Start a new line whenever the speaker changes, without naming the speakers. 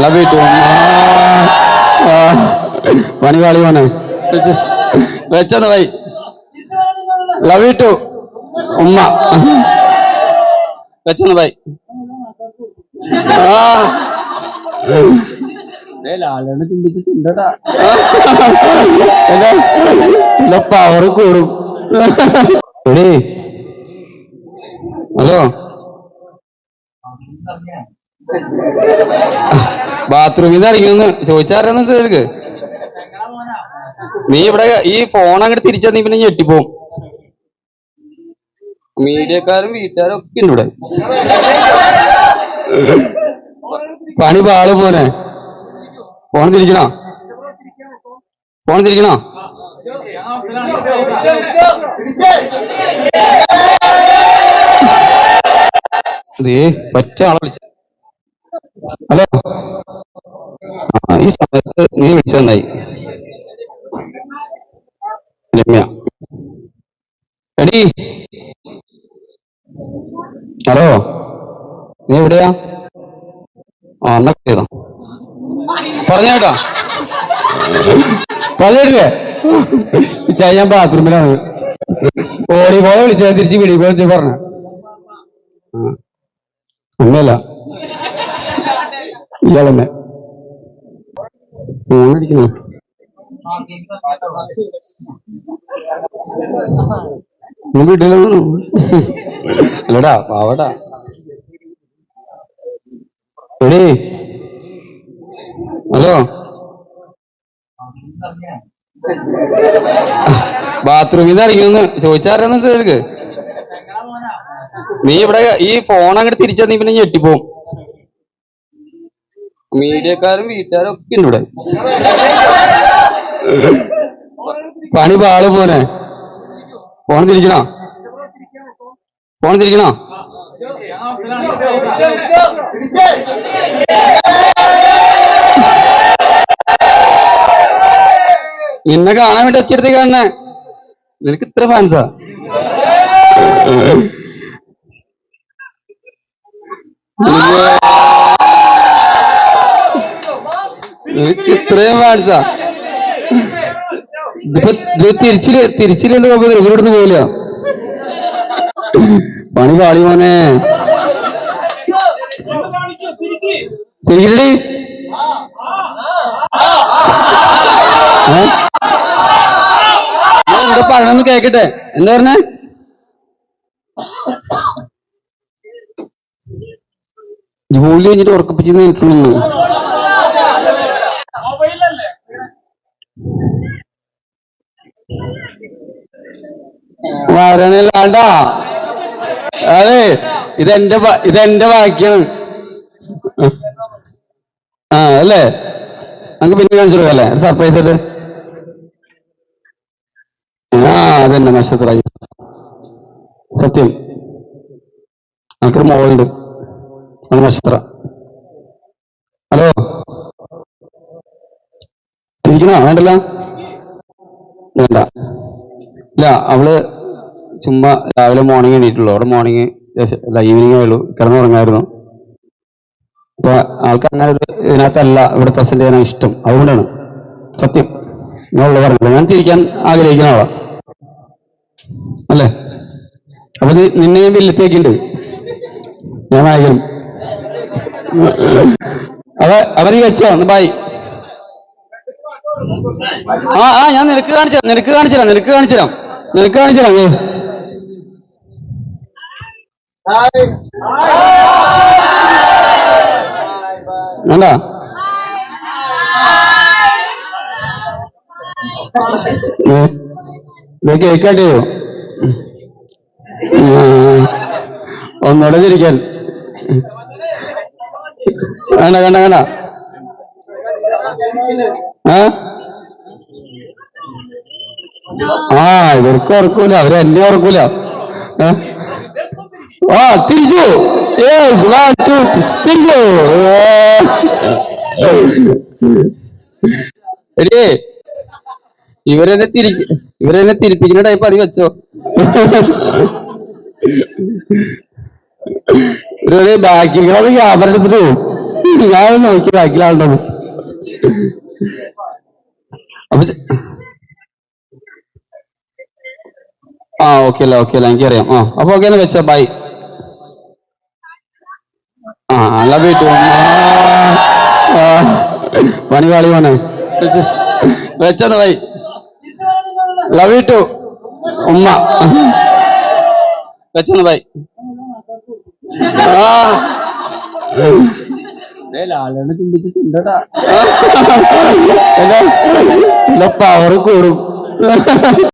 Love you to പണി കാളി പോണേ വെച്ചത് വൈ ലവ് യു ടു ഉമ്മ. വെച്ചത് വൈ ആ. ലാലാണ് ചിന്തിച്ചിട്ടുണ്ടടാ പവർ കൂടും. എടേ. ഹലോ. ബാത്റൂമിൽ നിന്ന് ഇറങ്ങിയെന്ന്. ചോദിച്ചാരെന്ന് നിനക്ക്? നീ ഇവിടെ ഈ ഫോൺ അങ്ങോട്ട് തിരിച്ചാ നീ പിന്നെ ഞെട്ടിപ്പോവും. മീഡിയക്കാരും വീട്ടുകാരും ഒക്കെ ഉണ്ട് ഇവിടെ. പണി പാൾ പോനെ ഫോൺ തിരിക്കണോ? ഫോൺ തിരിക്കണോ? പറ്റ ആളെ വിളിച്ച. ഹലോ. ഈ സമയത്ത് നീ വിളിച്ചതായി രമ്യ. എടി. ഹലോ. നീ എവിടെയാ? ആ എന്നാ ചെയ്തോ. പറഞ്ഞേട്ടാ പറഞ്ഞിട്ടില്ലേ? ചായ ഞാൻ ബാത്റൂമിലാണ്. ഓടി പോയ വിളിച്ചാൽ തിരിച്ച് വീടി കോൾ പറഞ്ഞ. പറഞ്ഞ ഒന്നുമല്ല ഇയാളെന്നെ ഫോണടിക്കുന്നു നീ വീട്ടിലൊന്നും അല്ലടാ പാവടാ എടേ. ഹലോ. ബാത്റൂമിൽ നിന്ന് ഇറങ്ങിയൊന്ന് ചോദിച്ചാരെന്ന് നീ ഇവിടെ ഈ ഫോൺ അങ്ങോട്ട് തിരിച്ചാ നീ പിന്നെ ഞെട്ടിപ്പോവും. മീഡിയക്കാരും വീട്ടുകാരും ഒക്കെ ഉണ്ട് ഇവിടെ. പണി പാൾ പോനെ ഫോൺ തിരിക്കണോ? ഫോൺ തിരിക്കണോ? നിന്നെ കാണാൻ വേണ്ടി ഒച്ചെടുത്ത് കാണണേ നിനക്ക് ഇത്ര ഫാൻസാ നിനക്ക് ഇത്രയും ഫാൻസാ ഇതിപ്പോ ഇത് തിരിച്ചിൽ തിരിച്ചില്ലെന്ന് നോക്കുന്നത് ഇവരോടൊന്നും പോയില്ല പണി പാളി മോനെ. തിരിക്കലടി. എന്താ പറയണമെന്ന് കേക്കട്ടെ. എന്താ പറഞ്ഞേ? ജോലി കഴിഞ്ഞിട്ട് ഉറക്കിപ്പിച്ചെന്ന് നിൽക്കുന്നു വരണില്ലാണ്ടാ അതെ ഇതെന്റെ ഇതെന്റെ വാക്യാണ്. ആ അല്ലേ? നമുക്ക് പിന്നെ കാണിച്ചു കൊടുക്കല്ലേ? സർപ്രൈസ് ആയിട്ട്. ആ അതന്നെ നക്ഷത്ര സത്യം. നമുക്കൊരു മോളുണ്ട്. നക്ഷത്ര. ഹലോ? തിരിക്കണോ വേണ്ടല്ല? വേണ്ട. ഇല്ല അവൾ ചുമ്മാ രാവിലെ മോർണിംഗ് എണീറ്റുള്ളൂ. അവിടെ മോർണിംഗ് ഈവനിങ് ഉള്ളൂ. കിടന്നുറങ്ങായിരുന്നു. അപ്പൊ ആൾക്ക് അങ്ങനെ ഇതിനകത്തല്ല ഇവിടെ പ്രസന്റ് ചെയ്യാൻ ഇഷ്ടം. അതുകൊണ്ടാണ്. സത്യം. ഞാൻ ഉള്ളത് പറഞ്ഞത് ഞാൻ തിരിക്കാൻ ആഗ്രഹിക്കുന്ന ആളാ. അല്ലേ? അപ്പൊ നിന്നെ ഞാൻ വില്ലത്തേക്കുണ്ട് ഞാൻ നായകനും അവ അവനീ വെച്ചോ? ബായ് ആ ആ ഞാൻ നിനക്ക് കാണിച്ചു നിനക്ക് കാണിച്ചു നിനക്ക് കാണിച്ചു നിനക്ക് കാണിച്ചുതരാം വേണ്ട. കേക്കാട്ടോ ഒന്നുകൂടെ തിരിക്കാൻ വേണ്ട വേണ്ട വേണ്ട. ആ? ഇവർക്ക് ഉറക്കൂല. അവരെന്നെ ഉറക്കൂല. ഏ? ആ തിരിച്ചു തിരിച്ചു ഇവരെന്നെ തിരി ഇവരെന്നെ തിരിപ്പിക്കുന്ന ടൈപ്പ് അതി വെച്ചോ. ഒരു ബാക്കികളൊക്കെ ക്യാമറ എടുത്തിട്ട് ഞാൻ നോക്കി ബാക്കിലാളുണ്ടോ അപ്പൊ ആ ഓക്കെ അല്ല ഓക്കെ അല്ല എനിക്കറിയാം. ആ അപ്പൊ ഓക്കെ എന്നാ വെച്ചോ ബൈ ലവ് യു ടു പണി വെച്ചത് വൈ. ലവ് യു ടു ഉമ്മ. വെച്ചത് വൈ. ലാലാണ് ചിന്തിച്ചിട്ടുണ്ടടാ പവർ കൂടും.